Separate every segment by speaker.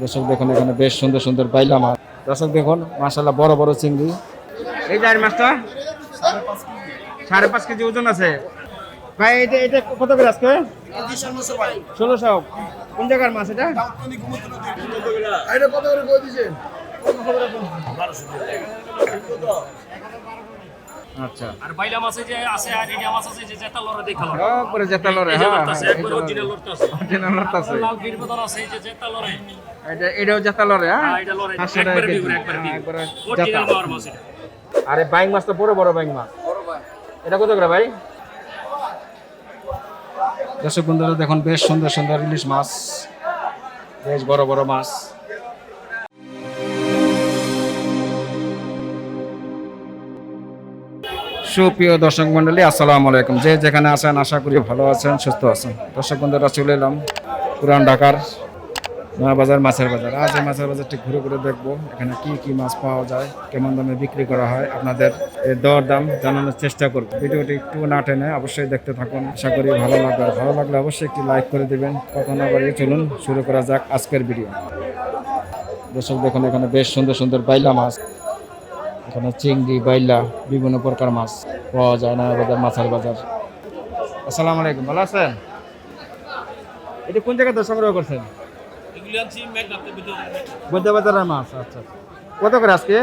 Speaker 1: দর্শক দেখুন এখানে বেশ সুন্দর সুন্দর বাইলা মাছ দর্শক দেখুন মাসাল্লাহ বড় বড় চিংড়ি। এই যে আর মাছটা সাড়ে পাঁচ কেজি ওজন আছে। ভাই এটা এটা কত করে আজকে? ষোলোশো। কোন জায়গার মাছ এটা? আচ্ছা।
Speaker 2: আর বাইলা মাছে যে আছে আর ইডিয়া মাছ আছে যে জেতা লড়ে দেখাল
Speaker 1: একবারে জেতা লড়ে হ্যাঁ। অরিজিনাল
Speaker 2: লাল আছে যে জেতা
Speaker 1: এটা এটাও জেতা লড়ে হ্যাঁ?
Speaker 2: হ্যাঁ, এটা একবারে একবারে মাছ এটা।
Speaker 1: আরে বাইং মাছ তো বড় বড় বাইং মাছ। এটা কত করে ভাই? দর্শক বন্ধুরা দেখুন বেশ সুন্দর সুন্দর ইলিশ মাছ। বেশ বড় বড় মাছ। সুপ্রিয় দর্শক মন্ডলী আসসালামু আলাইকুম। যে যেখানে আছেন, আশা করি ভালো আছেন, সুস্থ আছেন। দর্শক বন্ধুরা, চলে এলাম পুরান ঢাকার বাজার মাছের বাজার। আজ এই মাছের বাজারটি ঘুরে ঘুরে দেখব, এখানে কি কি মাছ পাওয়া যায়, কেমন দামে বিক্রি করা হয়, আপনাদের দর দাম জানানোর চেষ্টা করব। ভিডিওটি একটু না টেনে অবশ্যই দেখতে থাকুন। আশা করি ভালো লাগবে। ভালো লাগলে অবশ্যই একটি লাইক করে দিবেন। কথা না বাড়িয়ে চলুন, শুরু করা যাক আজকের ভিডিও। দর্শক দেখুন, এখানে বেশ সুন্দর সুন্দর বাইলা মাছ। এখানে চিংড়ি বাইলা বিভিন্ন প্রকার মাছ পাওয়া যায় নয়া বাজার মাছের বাজার। আসসালামু আলাইকুম ভালো আছেন? এটা কোন জায়গাতে সংগ্রহ করছেন?
Speaker 2: এগুলি আনছি মেঘনাতে ভিডিও
Speaker 1: বৈদ্য বাজারের মাছ আচ্ছা আচ্ছা। কত করে আজকে?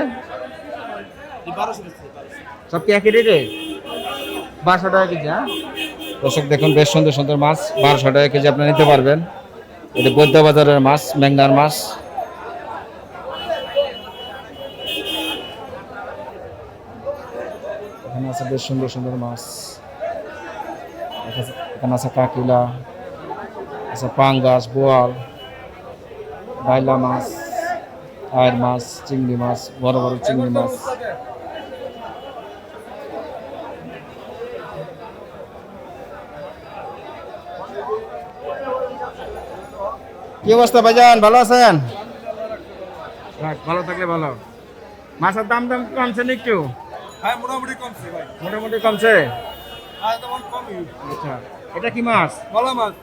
Speaker 1: সব কি একই রেটে? বারোশো টাকা কেজি হ্যাঁ? দর্শক দেখুন বেশ সুন্দর সুন্দর মাছ বারোশো টাকা কেজি আপনি নিতে পারবেন। এটা বৈদ্য বাজারের মাছ ম্যাংনার মাছ। আছে বেশ সুন্দর সুন্দর মাছ। এখানে- আছে কাকিলা, আছে পাঙ্গাস, বোয়াল, বাইলা মাছ, আয়ের মাছ, চিংড়ি মাছ, বড় বড় চিংড়ি মাছ। কি অবস্থা ভাইজান? ভালো আছেন? ভালো থাকলে ভালো। মাছের দাম দাম কমছে না একটু?
Speaker 3: হ্যাঁ মোটামুটি কমছে ভাই।
Speaker 1: মোটামুটি কমছে?
Speaker 3: আর তেমন কমই।
Speaker 1: আচ্ছা এটা কি মাছ?
Speaker 3: বলা মাছ।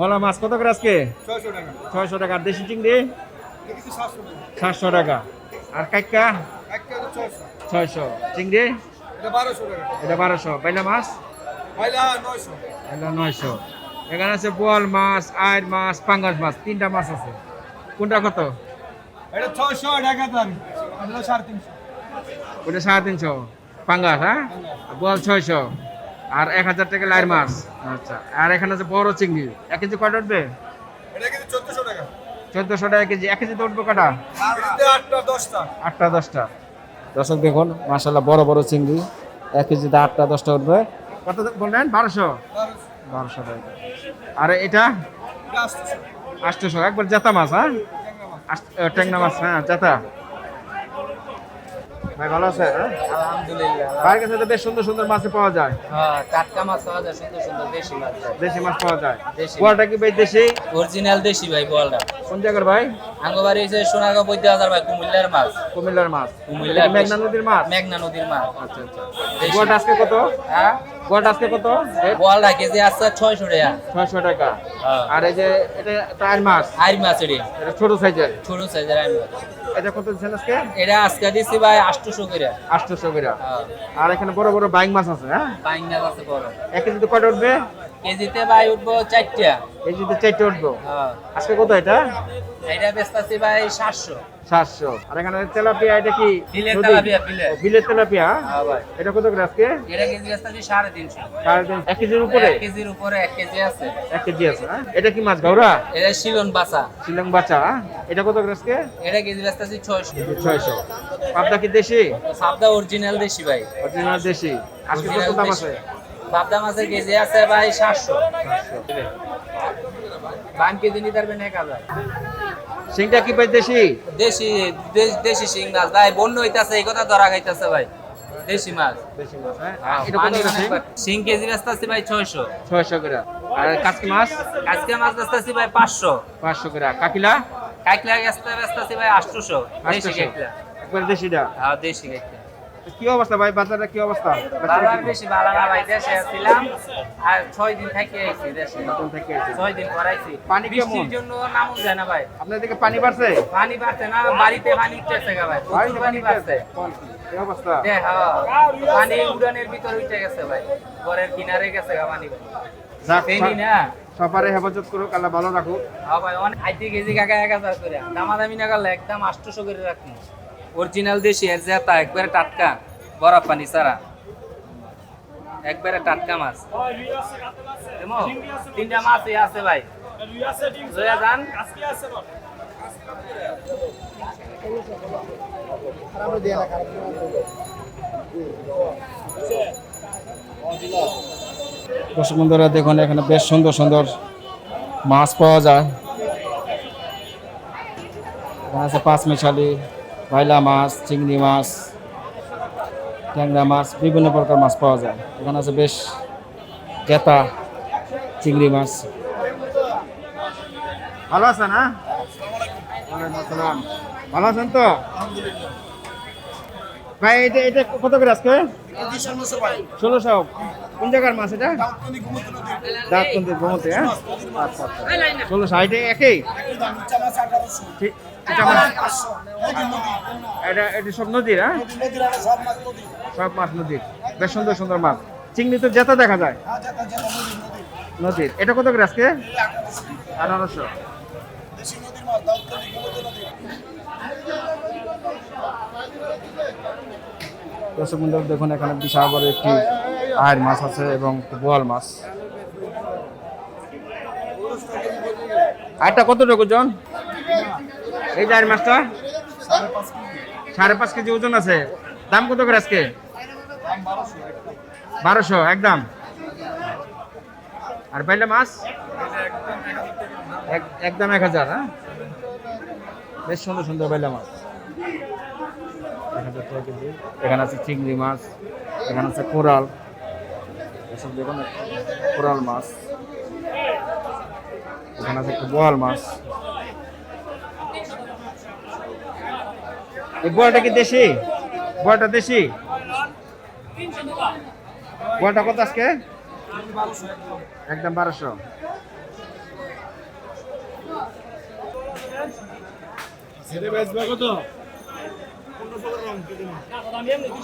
Speaker 1: বলা মাছ কত করে আজকে?
Speaker 3: ছয়শো টাকা।
Speaker 1: ছয়শো টাকা। আর দেশি চিংড়ি?
Speaker 3: সাতশো টাকা।
Speaker 1: আর কাইকা?
Speaker 3: ছয়শো।
Speaker 1: চিংড়ি?
Speaker 3: এটা বারোশো টাকা।
Speaker 1: বাইলা মাছ?
Speaker 3: ভাইলা নয়শো।
Speaker 1: এখানে আছে বোয়াল মাছ আয়ের মাছ পাঙ্গাস মাছ তিনটা মাছ আছে। কোনটা কত?
Speaker 3: এটা ছয়শো এটা এক সাড়ে তিনশো।
Speaker 1: ওটা সাড়ে তিনশো। পাঙ্গাস হ্যাঁ? বল ছয়শো। আর এক হাজার টাকা লাইর মাছ। আচ্ছা আর এখানে আছে বড় চিংড়ি। এক কেজি কটা উঠবে?
Speaker 3: চোদ্দশো টাকা।
Speaker 1: চোদ্দশো টাকা কেজি। এক কেজি তো উঠবে কটা?
Speaker 3: আটটা দশটা।
Speaker 1: আটটা দশটা। দর্শক দেখুন মাসাল্লাহ বড় বড় চিংড়ি। এক কেজিতে আটটা দশটা উঠবে। কত বললেন? বারোশো?
Speaker 3: বারোশো
Speaker 1: টাকা। আর এটা?
Speaker 3: আটশোশো।
Speaker 1: একবার জেতা মাছ হ্যাঁ?
Speaker 3: ট্যাংরা মাছ
Speaker 1: হ্যাঁ জেতা ভাই ভালো আছে?
Speaker 4: আলহামদুলিল্লাহ।
Speaker 1: ভাইয়ের কাছে তো বেশ সুন্দর সুন্দর মাছ পাওয়া যায়।
Speaker 4: হ্যাঁ টাটকা মাছ পাওয়া যায় সুন্দর সুন্দর দেশি মাছ
Speaker 1: দেশি মাছ পাওয়া যায়।
Speaker 4: দেশি।
Speaker 1: কি ভাই দেশি?
Speaker 4: অরিজিনাল দেশি ভাই বলটা
Speaker 1: কোন জায়গার ভাই?
Speaker 4: আঙ্গবাড়ি হচ্ছে সোনাগাঁও বৈদ্য হাজার ভাই কুমিল্লার মাছ।
Speaker 1: কুমিল্লার মাছ।
Speaker 4: কুমিল্লার
Speaker 1: মেঘনা নদীর মাছ?
Speaker 4: মেঘনা নদীর মাছ।
Speaker 1: আচ্ছা আচ্ছা। আজকে কত?
Speaker 4: হ্যাঁ?
Speaker 1: কুয়াটা আজকে কত?
Speaker 4: গোয়ালটা কেজি আসছে ছয়শো টাকা।
Speaker 1: ছয়শো টাকা।
Speaker 4: হ্যাঁ।
Speaker 1: আর এই যে এটা টাইর মাছ
Speaker 4: আইর মাছ এটি।
Speaker 1: এটা ছোট সাইজের?
Speaker 4: ছোট সাইজের আইর মাছ
Speaker 1: এটা কত দিচ্ছেন আজকে?
Speaker 4: এটা আজকে দিচ্ছি ভাই আটশোশো করে।
Speaker 1: আটশোশো করে।
Speaker 4: হ্যাঁ।
Speaker 1: আর এখানে বড় বড় বাইং মাছ আছে হ্যাঁ?
Speaker 4: বাইং মাছ আছে বড়।
Speaker 1: এক কেজিতে কটা উঠবে?
Speaker 4: কেজিতে ভাই উঠবো চারটা।
Speaker 1: কেজিতে চারটে উঠবো?
Speaker 4: হ্যাঁ।
Speaker 1: আজকে কত এটা?
Speaker 4: এটা বেচতেছি ভাই সাতশো।
Speaker 1: সাতশো। আর এখানে তেলাপিয়া এটা কি?
Speaker 4: বিলের তেলাপিয়া, বিলের।
Speaker 1: তেলাপিয়া?
Speaker 4: হ্যাঁ ভাই।
Speaker 1: এটা কত করে আজকে?
Speaker 4: এটা কেজি বেচতেছি সাড়ে তিনশো।
Speaker 1: সাড়ে তিন- এক কেজির উপরে?
Speaker 4: এক কেজির উপরে এক কেজি আছে।
Speaker 1: এক কেজি আছে হ্যাঁ? এটা কি মাছ গাউরা
Speaker 4: এটা শিলন বাসা
Speaker 1: শিলং বাচ্চা হ্যাঁ? এটা কত করে আজকে?
Speaker 4: এটা কেজি বেচতেছি ছয়শো।
Speaker 1: ছয়শো। পাবদা কি দেশি?
Speaker 4: সাবদা অরিজিনাল দেশি ভাই।
Speaker 1: অরিজিনাল দেশি। আজকে কত দাম আছে?
Speaker 4: পাবদা মাছের কেজি আছে ভাই সাতশো। পাঁচ কেজি নিতে পারবেন এক হাজার।
Speaker 1: সিংটা কি ভাই দেশি?
Speaker 4: দেশি দেশি শিং মাছ। ভাই বন্য হইতাছে এই কথা ধরা খাইতেছে ভাই। দেশি মাছ।
Speaker 1: দেশি মাছ হ্যাঁ? এটা কত শিং?
Speaker 4: কেজি বেচতেছি ভাই ছয়শো।
Speaker 1: ছয়শো করে। আর কাজকি মাছ?
Speaker 4: আজকে মাছ বেচতেছি ভাই পাঁচশো।
Speaker 1: পাঁচশো করে। কাকিলা?
Speaker 4: বেচতে বেচতেছি ভাই আটশোশো। দেশি
Speaker 1: আটশোশো।
Speaker 4: কাইকলা
Speaker 1: একবার দেশিটা?
Speaker 4: হ্যাঁ দেশি কাইকলা
Speaker 1: কি অবস্থা ভাই? বাজারের কি অবস্থা?
Speaker 4: বাবার বেশি ভালো না ভাই দেশে ছিলাম আর ছয় দিন থেকে আইছি দেশে।
Speaker 1: নতুন থেকে এসেছে।
Speaker 4: ছয় দিন পরাইছি
Speaker 1: পানি কেমন?
Speaker 4: বৃষ্টির জন্য নামও যায় না ভাই।
Speaker 1: আপনার দিকে পানি বাড়ছে?
Speaker 4: পানি বাড়ছে না বাড়িতে পানি উঠতেছে গা ভাই প্রচুর পানি বাড়ছে।
Speaker 1: কি? অবস্থা?
Speaker 4: হ্যাঁ। পানি উড়ানের ভিতর উঠে গেছে ভাই ঘরের কিনারে গেছে গা পানি। ভাই পেনি না?
Speaker 1: সবারে হেফাজত করুক আল্লাহ ভালো রাখুক।
Speaker 4: হ্যাঁ ভাই অনেক আইতে কেজি কাকা এক হাজার করে। দামাদামি না করলে একদম আটশোশো করে রাখুন অরিজিনাল দেশি এর জেতা একবারে টাটকা, বরফ পানি সারা একবারে টাটকা মাছ। তিনটা মাছই আছে ভাই।
Speaker 1: দর্শক বন্ধুরা, দেখুন, এখানে বেশ সুন্দর সুন্দর মাছ পাওয়া যায়। পাঁচ মিশালি বাইলা মাছ চিংড়ি মাছ ট্যাংরা মাছ বিভিন্ন প্রকার মাছ পাওয়া যায়। এখানে আছে বেশ জেতা চিংড়ি মাছ। ভালো আছেন হ্যাঁ? ভালো আছেন তো? ভাই এটা এটা কত করে আজকে? ষোলোশো। কোন জায়গার মাছ এটা? দাঁতকুন্দির ঘুমোতে হ্যাঁ? আচ্ছা আচ্ছা। ষোলোশো এটা একই? এটা এটা সব নদীর হ্যাঁ? সব মাছ নদীর। বেশ সুন্দর সুন্দর মাছ। চিংড়ি তো জেতা দেখা যায়। নদীর। এটা কত করে আজকে? আঠারোশো। দর্শক বন্ধু দেখুন, এখানে বিশাল বড় একটি আয়ের মাছ আছে এবং বোয়াল মাছ। আয়টা কতটুকু ওজন এই যে আয়ের মাছটা সাড়ে পাঁচ কেজি ওজন আছে। দাম কত করে আজকে? বারোশো, একদম। আর পাইলে মাছ? এক- একদম এক হাজার হ্যাঁ? বেশ সুন্দর সুন্দর বাইলা মাছ। এক হাজার টাকা কেজি। এখানে আছে চিংড়ি মাছ, এখানে আছে কোরাল। এসব দেখুন কোরাল মাছ। এখানে আছে একটু বোয়াল মাছ। এই বোয়ালটা কি দেশি? বোয়ালটা দেশি? বোয়ালটা কত আজকে? একদম বারোশো।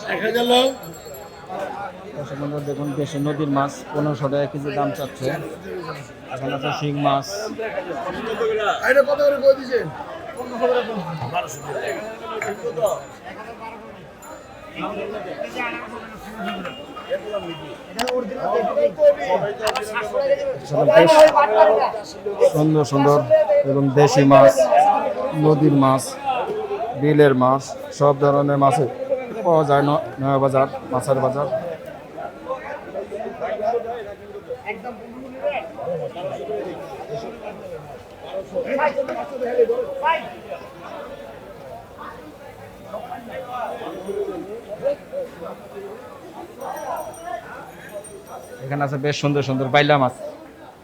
Speaker 1: দর্শক দেখুন দেশি নদীর মাছ পনেরোশো টাকা কেজি দাম চাচ্ছে। এখানে আছে শিং মাছ। বেশ সুন্দর সুন্দর এবং দেশি মাছ নদীর মাছ বিলের মাছ সব ধরনের মাছ পাওয়া যায় নয়া বাজার মাছের বাজার। এখানে আছে বেশ সুন্দর সুন্দর বাইলা মাছ।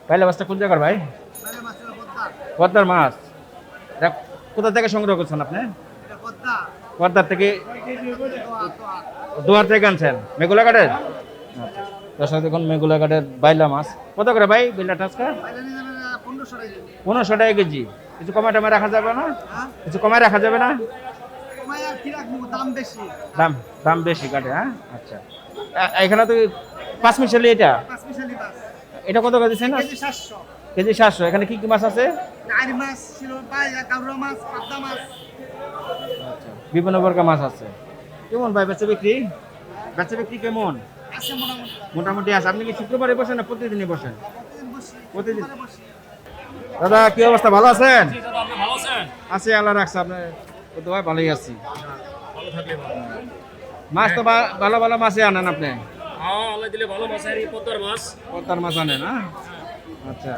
Speaker 1: বাইলা মাছটা কোন জায়গার ভাই? পদ্মার। মাছ। এটা কোথা থেকে সংগ্রহ করছেন আপনি? পদ্মার থেকে দুয়ার থেকে আনছেন। মেঘুলা ঘাটের? দর্শক দেখুন মেঘুলা ঘাটের বাইলা মাছ। কত করে ভাই বাইলাটা আজকে পনেরোশো টাকা কেজি। কিছু কমায় টমায় রাখা যাবে না? কিছু কমায় রাখা যাবে না? দাম দাম বেশি কাটে হ্যাঁ? আচ্ছা। এখানে তো পাঁচ মিশালি এটা? এটা কত করে দিচ্ছেন কেজি সাতশো। এখানে কি কি মাছ আছে? বিভিন্ন প্রকার মাছ আছে। কেমন ভাই বেচা বিক্রি? বেচা বিক্রি কেমন? মোটামুটি। আছে। আপনি কি শুক্রবারে বসেন না প্রতিদিনই বসেন? প্রতিদিন দাদা কি অবস্থা? ভালো আছেন?
Speaker 2: জি দাদা আপনি ভালো আছেন?
Speaker 1: আছে আল্লাহ রাখছে। আপনার দোয়া ভালোই আছি।
Speaker 2: ভালো থাকলে ভালো।
Speaker 1: মাছ তো ভালো ভালো মাছই আনেন আপনি?
Speaker 2: হ্যাঁ আল্লাহ দিলে ভালো মাছ আর এই পদ্মার মাছ
Speaker 1: আনেন না আচ্ছা।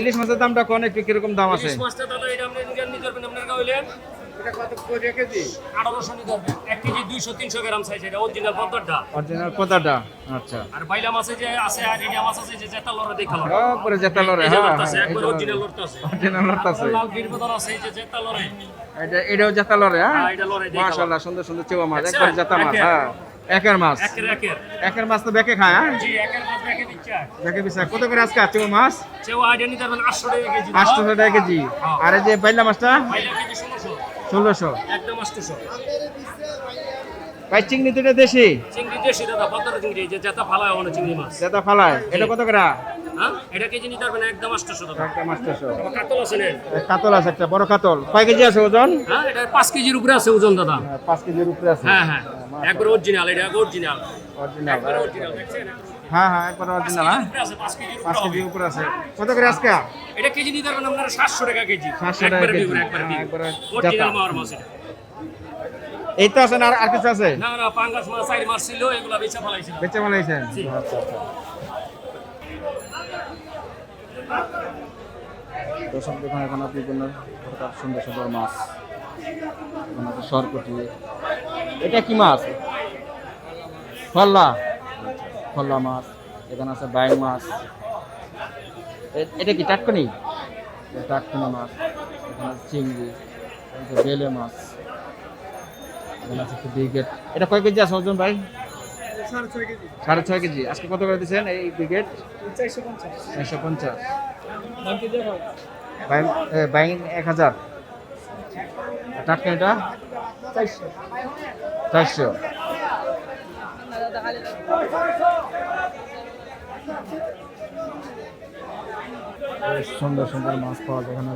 Speaker 1: ইলিশ মাছের দামটা কোন? একটু কীরকম দাম আছে?
Speaker 2: ইলিশ মাছটা দাদা এটা আপনি নিজের নিজের আপনার গাঁও হইলেন আঠারোশো নিতে হবে। এক কেজি দুইশো তিনশো গ্রাম সাইজ এটা অরিজিনাল পদ্মারটা
Speaker 1: অরিজিনাল পদাটা আচ্ছা।
Speaker 2: আর বাইলা মাছে যে আছে আর ইন্ডিয়া মাছ আছে যে জেতা লড়ে দেখা লড়ে।
Speaker 1: উপরে যেতে
Speaker 2: এই যে
Speaker 1: হ্যাঁ
Speaker 2: একবার অরিজিনাল লড়তাছে।
Speaker 1: অরিজিনাল লড়তাছে।
Speaker 2: লাল বীরবদর আছে যে জেতা লড়ে।
Speaker 1: এটা এটাও যেতে লরে হ্যাঁ?
Speaker 2: হ্যাঁ, এটা লড়ে দেখা
Speaker 1: মাশাআল্লাহ সুন্দর সুন্দর চেওয়া মাছ একবার যেতা মাছ হ্যাঁ। একের মাছ।
Speaker 2: একের একের।
Speaker 1: একের মাছ তো বেকে খায় হ্যাঁ?
Speaker 2: জি একের মাছ দেখে দিচ্ছে।
Speaker 1: বেকে পিছা কত করে আজকে মাছ?
Speaker 2: সেও আইডিয়া নিতে পারবেন আটশো টাকা কেজি।
Speaker 1: টাকা কেজি।
Speaker 2: হ্যাঁ।
Speaker 1: আর এই যে বাইলা মাছটা?
Speaker 2: বাইলা কেজি ষোলোশো। একদম
Speaker 1: ভাই চিংড়ি দুটো দেশি?
Speaker 2: চিংড়ি দেশি দাদা পদ্মার চিংড়ি যে জেতা ফালায় অনেক চিংড়ি মাছ।
Speaker 1: যেটা ফালায় এটা কত করে?
Speaker 2: এটা কেজি নিতে পারবেন একদম আটশোশো টাকা।
Speaker 1: একটা মাছটাশো
Speaker 2: কাতল আছে নেন
Speaker 1: কাতল আছে একটা বড় কাতল। কয় কেজি আছে ওজন?
Speaker 2: হ্যাঁ এটা পাঁচ কেজির উপরে আছে ওজন দাদা।
Speaker 1: পাঁচ কেজির উপরে আছে।
Speaker 2: হ্যাঁ হ্যাঁ। একবার অরিজিনাল এটা অরিজিনাল
Speaker 1: অরিজিনাল
Speaker 2: একবার অরিজিনাল দেখছেন?
Speaker 1: হ্যাঁ হ্যাঁ একবার অরিজিনাল হ্যাঁ।
Speaker 2: পাঁচ কেজির উপরে
Speaker 1: কেজির
Speaker 2: হবে।
Speaker 1: উপরে আছে। কত করে আজকে?
Speaker 2: এটা কেজি নিতে পারবেন আপনারা সাতশো টাকা কেজি।
Speaker 1: 700 টাকা কেজি।
Speaker 2: বিগুন, একবারে
Speaker 1: হ্যাঁ,
Speaker 2: বিগুন।
Speaker 1: একবারে
Speaker 2: অরিজিনাল মাওয়ার মাছ এটা।
Speaker 1: এই তো আছে না আর- কিছু আছে?
Speaker 2: না না পাঙ্গাস মাছ চাইর মাছ ছিল এগুলা বেচা
Speaker 1: আচ্ছা আচ্ছা। দর্শক দেখুন মাছ, এখানে এটা কি মাছ? ফল্লা। ফল্লা মাছ, এখানে আছে বাইং মাছ। এটা কি টাটকনি? টাটকনি মাছ, এখানে আছে চিংড়ি বেলে মাছ, এখানে আছে একটু এটা কয় কেজি আছে ওজন ভাই?
Speaker 3: সাড়ে ছয় কেজি।
Speaker 1: আজকে কত করে দিচ্ছেন এই
Speaker 3: চারশো পঞ্চাশ
Speaker 1: একশো পঞ্চাশ।
Speaker 3: দাম কেজি এখন
Speaker 1: বাইং বাইং এক হাজার। টাটকা এটা?
Speaker 3: চারশো।
Speaker 1: সুন্দর সুন্দর মাছ পাওয়া যায় এখানে।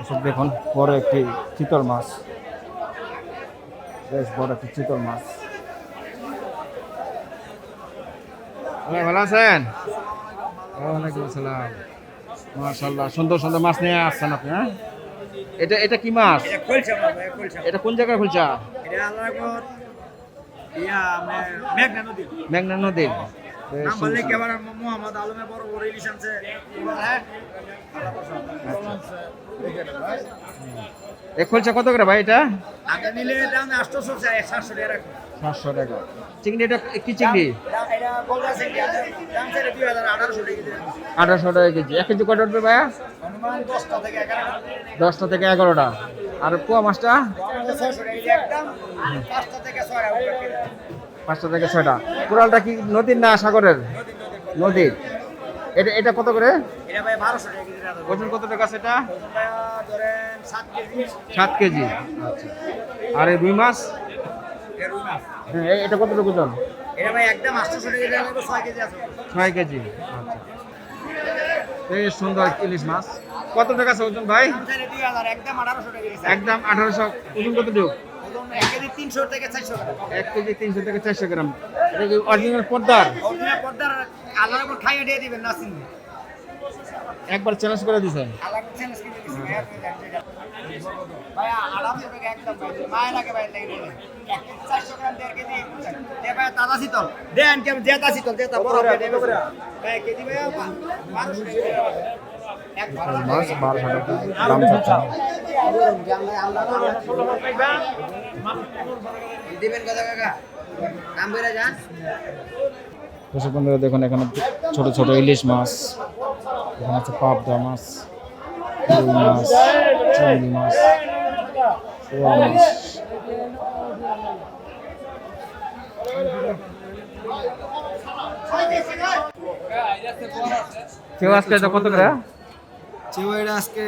Speaker 1: এসব দেখুন বড় একটি চিতল মাছ। বেশ বড় একটি চিতল মাছ ভাই, ভালো আছেন? ওয়ালাইকুম আসসালাম। মাশাল্লাহ সুন্দর সুন্দর মাছ নিয়ে আসছেন আপনি হ্যাঁ? এটা এটা কি মাছ? এটা কোন জায়গায় খুলছা
Speaker 3: মেঘনা
Speaker 1: নদীর খুলছা কত করে ভাই এটা?
Speaker 3: সাতশো টাকা।
Speaker 1: চিংড়ি, এটা কি চিংড়ি?
Speaker 3: আঠারোশো টাকা কেজি।
Speaker 1: এক কেজি কত উঠবে ভাইয়া?
Speaker 3: দশটা থেকে এগারোটা।
Speaker 1: আর পোয়া মাছটা?
Speaker 3: পাঁচটা থেকে ছয়টা।
Speaker 1: কোরালটা কি নদীর না সাগরের? নদীর। এটা এটা কত করে? ওজন কত টাকা সেটা
Speaker 3: সাত কেজি।
Speaker 1: আচ্ছা। আর রুই মাছ? হ্যাঁ এটা কত টাকা ওজন
Speaker 3: এটা ভাই একদম আটশোশো টাকা কেজি রাখব ছয় কেজি আছে।
Speaker 1: ছয় কেজি। আচ্ছা। বেশ সুন্দর ইলিশ মাছ। কত টাকা আছে ওজন ভাই?
Speaker 3: একদম আঠারোশো। টাকা
Speaker 1: একদম ওজন কত টুক
Speaker 3: এক কেজি তিনশো থেকে চারশো
Speaker 1: এক কেজি তিনশো থেকে চারশো গ্রাম। এটা কি অরিজিনাল পদ্মার
Speaker 3: অরিজিনাল পর্দার আলাদা করে খাইয়ে দিয়ে দিবেন না চিনি
Speaker 1: একবার চ্যালেঞ্জ করে দিয়েছেন
Speaker 3: আলাদা চ্যালেঞ্জ কিনে দিচ্ছি ভাই আপনি ভাই আড়াইশো একদম মায় লাগে ভাই লেগে এক কেজি চারশো গ্রাম দেড় কেজি। দে ভাই তাজা শীতল। দেন কেমন? জেতা শীতল জেতা বড় ভাই কেজি
Speaker 1: মাছ বারোশো টাকা দাম দর্শক বন্ধুরা দেখুন এখানে ছোট ছোট ইলিশ মাছ এখানে আছে পাবদা মাছ। রুই মাছ চিংড়ি মাছ পোয়া মাছ কেউ আজকে এটা কত করে?
Speaker 3: চিওয়াইটা আজকে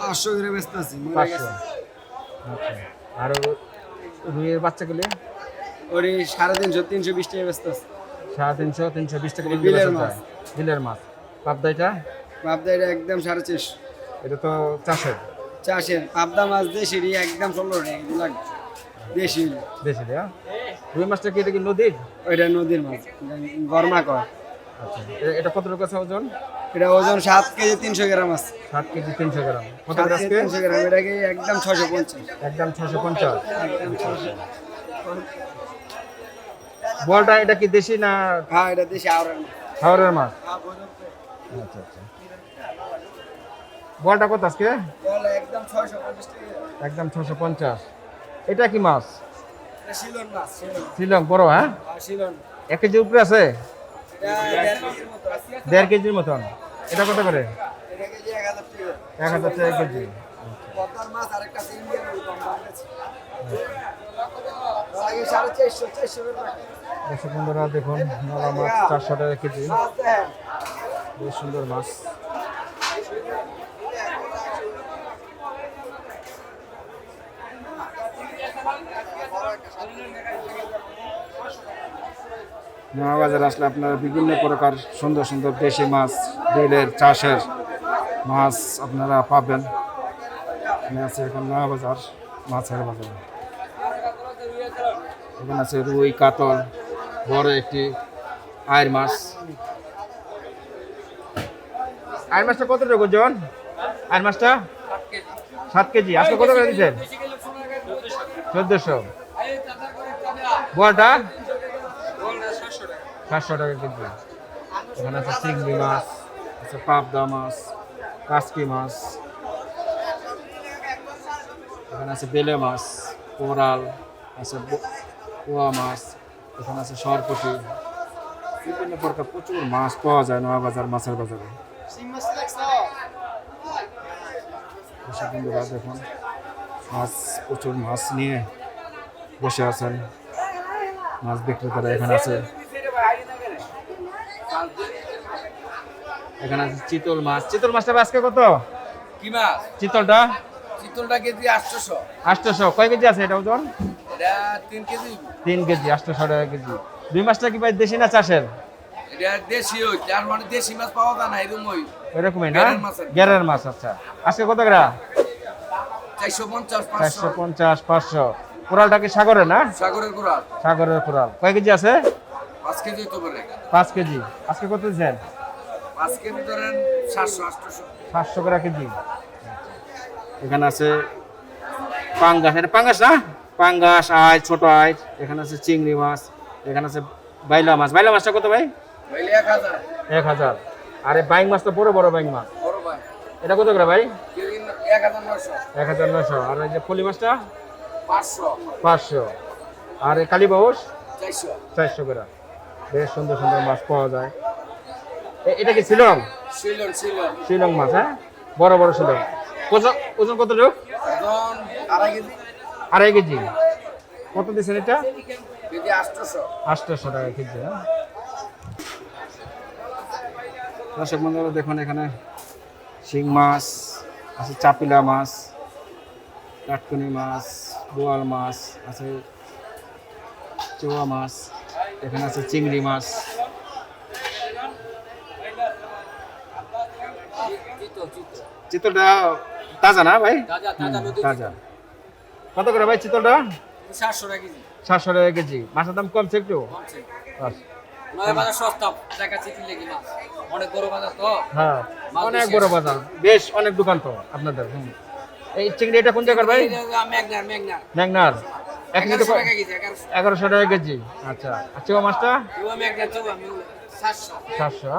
Speaker 3: পাঁচশো করে ব্যস্ত আছি
Speaker 1: পাঁচশো। আচ্ছা। আর রুইয়ের বাচ্চাগুলি?
Speaker 3: ওরে সাড়ে তিনশো তিনশো বিশ টাকা ব্যস্ত আছে।
Speaker 1: সাড়ে তিনশো তিনশো বিশ টাকা
Speaker 3: বিলের। মাছ।
Speaker 1: বিলের মাছ। পাবদা এটা?
Speaker 3: পাবদা এটা একদম সাড়ে চারশো।
Speaker 1: এটা তো চাষের?
Speaker 3: চাষের পাবদা মাছ দেশেরই একদম ষোলো টাকা কেজি দেশি।
Speaker 1: দেশি দেয়া? রুই মাছটা কি এটা কি নদীর?
Speaker 3: ওইটা নদীর মাছ গরমা কয়।
Speaker 1: আচ্ছা এটা কত টাকা আছে ওজন?
Speaker 3: এটা ওজন সাত কেজি তিনশো গ্রাম আছে।
Speaker 1: সাত কেজি তিনশো গ্রাম। কত করে আজকে?
Speaker 3: তিনশো গ্রাম এটাকে একদম ছশো পঞ্চাশ।
Speaker 1: একদম ছশো পঞ্চাশ।
Speaker 3: একদম ছশো।
Speaker 1: বলটা এটা কি দেশি না
Speaker 3: হ্যাঁ এটা দেশি আর
Speaker 1: হাওড়ের মাছ? আচ্ছা আচ্ছা। বলটা কত আজকে?
Speaker 3: একদম
Speaker 1: ছশো পঞ্চাশ এটা কি মাছ? শিলং বড় হ্যাঁ? এক কেজির উপরে আছে?
Speaker 3: দেড় কেজির
Speaker 1: মতন। এটা কত করে?
Speaker 3: এক হাজার টাকা।
Speaker 1: এক কেজি। দর্শক বন্ধুরা দেখুন নলা মাছ চারশো টাকা কেজি। বেশ সুন্দর মাছ। বাজার আসলে আপনারা বিভিন্ন প্রকার সুন্দর সুন্দর দেশি মাছ, বিলের চাষের মাছ আপনারা পাবেন। আছে এখন নয়া বাজার মাছের বাজার। এখানে আছে রুই, কাতল, বড় একটি আয়ের মাছ। আয়ের মাছটা কত টাকা ওজন আয়ের মাছটা? সাত কেজি। আজকে কত করে দিচ্ছেন? চোদ্দশো। বড়টা সাতশো টাকা। কেজি। এখানে আছে চিংড়ি মাছ আছে পাবদা মাছ কাসকি মাছ এখানে আছে বেলে মাছ কোরাল আছে পোয়া মাছ এখানে আছে সরপুটি। বিভিন্ন প্রকার প্রচুর মাছ পাওয়া যায় নয়া বাজার মাছের বাজারে। বন্ধুরা দেখুন মাছ প্রচুর মাছ নিয়ে বসে আছেন। মাছ বিক্রেতারা এখানে আছে। এখানে আছে চিতল মাছ। চিতল মাছটা আজকে কত?
Speaker 5: কি মাছ?
Speaker 1: চিতলটা?
Speaker 5: চিতলটা কেজি আটশোশো।
Speaker 1: আটশোশো। কয় কেজি আছে এটা ওজন?
Speaker 5: এটা তিন কেজি।
Speaker 1: তিন কেজি আটশোশো টাকা কেজি। দুই মাছটা কি ভাই দেশি না চাষের?
Speaker 5: এটা দেশি ওই তার মানে দেশি মাছ পাওয়া যায় না এরকম ওই।
Speaker 1: এরকমই না?
Speaker 5: গেরের মাছ
Speaker 1: আচ্ছা। আজকে কত গ্রা
Speaker 5: চারশো পঞ্চাশ
Speaker 1: চারশো পঞ্চাশ পাঁচশো। কোরালটা কি সাগরে না?
Speaker 5: সাগরের গোড়া
Speaker 1: সাগরের কোরাল কয় কেজি আছে?
Speaker 5: পাঁচ কেজি তো পারে
Speaker 1: পাঁচ কেজি। আজকে কত দিচ্ছেন?
Speaker 5: পাঁচ কেজি ধরেন সাতশো আটশোশো।
Speaker 1: সাতশো করে কেজি। এখানে আছে পাঙ্গাস। এটা পাঙ্গাস না? পাঙ্গাস আয় ছোট আয় এখানে আছে চিংড়ি মাছ। এখানে আছে বাইলা মাছ। বাইলা মাছটা কত ভাই?
Speaker 5: এক হাজার।
Speaker 1: এক হাজার। আর বাইং মাছ তো বড় বড় বাইং মাছ।
Speaker 5: বড় ভাই
Speaker 1: এটা কত করে ভাই?
Speaker 5: এক হাজার
Speaker 1: নশো আর এই যে ফলি মাছটা?
Speaker 5: পাঁচশো।
Speaker 1: আর এই কালীবাউস
Speaker 5: চারশো।
Speaker 1: করে। বেশ সুন্দর সুন্দর মাছ পাওয়া যায়। এটা কি শিলং? শিলং মাছ হ্যাঁ? বড় বড় শিলং। ওজন কত লোক?
Speaker 5: আড়াই কেজি।
Speaker 1: কত দিচ্ছেন এটা?
Speaker 5: আটশোশো।
Speaker 1: টাকা কেজি হ্যাঁ? দর্শক বন্ধুরা দেখুন এখানে শিং মাছ আছে চাপিলা মাছ কাটকুনি মাছ বোয়াল মাছ আছে চোয়া মাছ এখানে আছে চিংড়ি মাছ। চিতলটা তাজা না ভাই? তাজা কত করে ভাই চিতলটা?
Speaker 5: সাতশো টাকা কেজি।
Speaker 1: সাতশো টাকা কেজি। মাছের দাম কমছে একটু? আচ্ছা।
Speaker 5: অনেক বড় বাজার
Speaker 1: হ্যাঁ
Speaker 5: বেশি।
Speaker 1: বাজার। বেশ অনেক দোকান তো আপনাদের। এই চিংড়ি এটা কোন জায়গার ভাই? ম্যাগনার এক মিনিট
Speaker 5: এগারোশো টাকা কেজি।
Speaker 1: আচ্ছা। আর মাছটা?
Speaker 5: আমি সাতশো।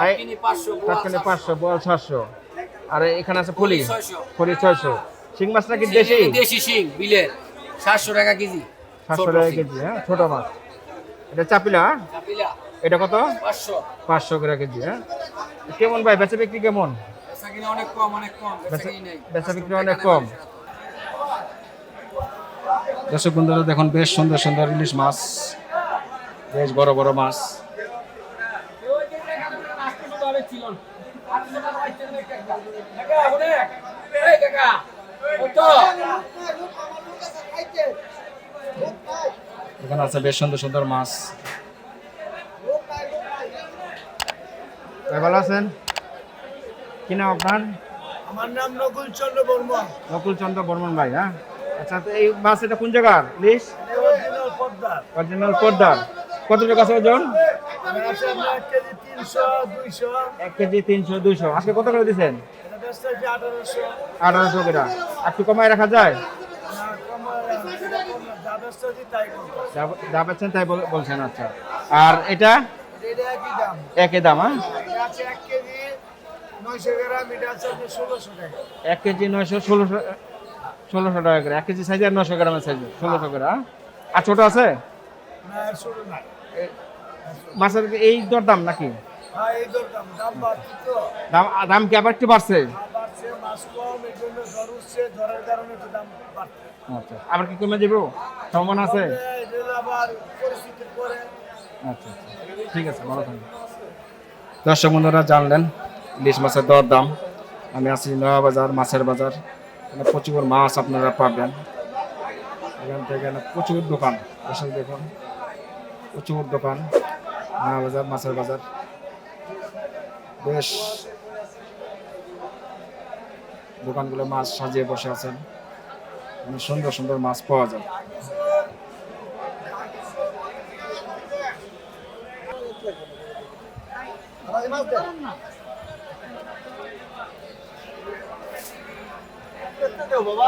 Speaker 1: আর
Speaker 5: পাঁচশো
Speaker 1: তাৎক্ষণিক পাঁচশো বল সাতশো। আর এখানে আছে ফুলি
Speaker 5: ছয়শো।
Speaker 1: ফুলি ছয়শো। শিং মাছটা কি দেশি?
Speaker 5: দেশি শিং বিলের। সাতশো টাকা কেজি।
Speaker 1: সাতশো টাকা কেজি হ্যাঁ? ছোট মাছ। এটা চাপিলা? হ্যাঁ? এটা কত?
Speaker 5: পাঁচশো।
Speaker 1: পাঁচশো করে কেজি হ্যাঁ? কেমন ভাই? বেচা বিক্রি কেমন?
Speaker 5: অনেক কম অনেক কম বেচা
Speaker 1: বেচা-
Speaker 5: কিনে নেই।
Speaker 1: বেচা বিক্রি অনেক কম। দর্শক বন্ধুরা দেখুন বেশ সুন্দর সুন্দর ইলিশ মাছ বেশ বড় বড় মাছ। এখানে আছে বেশ সুন্দর সুন্দর মাছ। ভালো আছেন? কি নাম আপনার?
Speaker 3: আমার নাম নকুল চন্দ্র বর্মন
Speaker 1: নকুল চন্দ্র বর্মন ভাই হ্যাঁ? আচ্ছা তো এই মাছ এটা কোন জায়গার? ইলিশ
Speaker 3: অরিজিনাল পদ্মার।
Speaker 1: কত টাকা আছে ওজন?
Speaker 3: এক কেজি তিনশো দুইশো।
Speaker 1: আজকে কত করে দিচ্ছেন
Speaker 3: আঠারোশো।
Speaker 1: করে। একটু কমায় রাখা যায়?
Speaker 3: যা
Speaker 1: পাচ্ছেন তাই বলছেন আচ্ছা। আর এটা?
Speaker 3: একই দাম।
Speaker 1: হ্যাঁ?
Speaker 3: এক কেজি নয়
Speaker 6: নয়শো ষোলোশো
Speaker 1: ষোলোশো টাকা করে। এক কেজি সাইজের নশো গ্রামের সাইজ ষোলোশো করে হ্যাঁ? আর ছোট আছে?
Speaker 6: আর
Speaker 1: মাছের এই দর দাম নাকি?
Speaker 6: হ্যাঁ দরদাম দাম।
Speaker 1: দাম কি আবার একটু বাড়ছে?
Speaker 6: বাড়ছে
Speaker 1: আচ্ছা আবার কি কমে যাব? সম্ভাবনা আছে? আচ্ছা আচ্ছা। ঠিক আছে ভালো থাকবেন। দর্শক বন্ধুরা জানলেন ইলিশ মাছের দর দাম। আমি আছি নয়া বাজার, মাছের বাজার। এখানে প্রচুর মাছ আপনারা পাবেন। এখান থেকে প্রচুর দোকান। দর্শক দেখুন। প্রচুর দোকান। নয়া বাজার, মাছের বাজার। বেশ। দোকানগুলো মাছ সাজিয়ে বসে আছেন। অনেক সুন্দর সুন্দর মাছ পাওয়া যায়।
Speaker 6: বাবা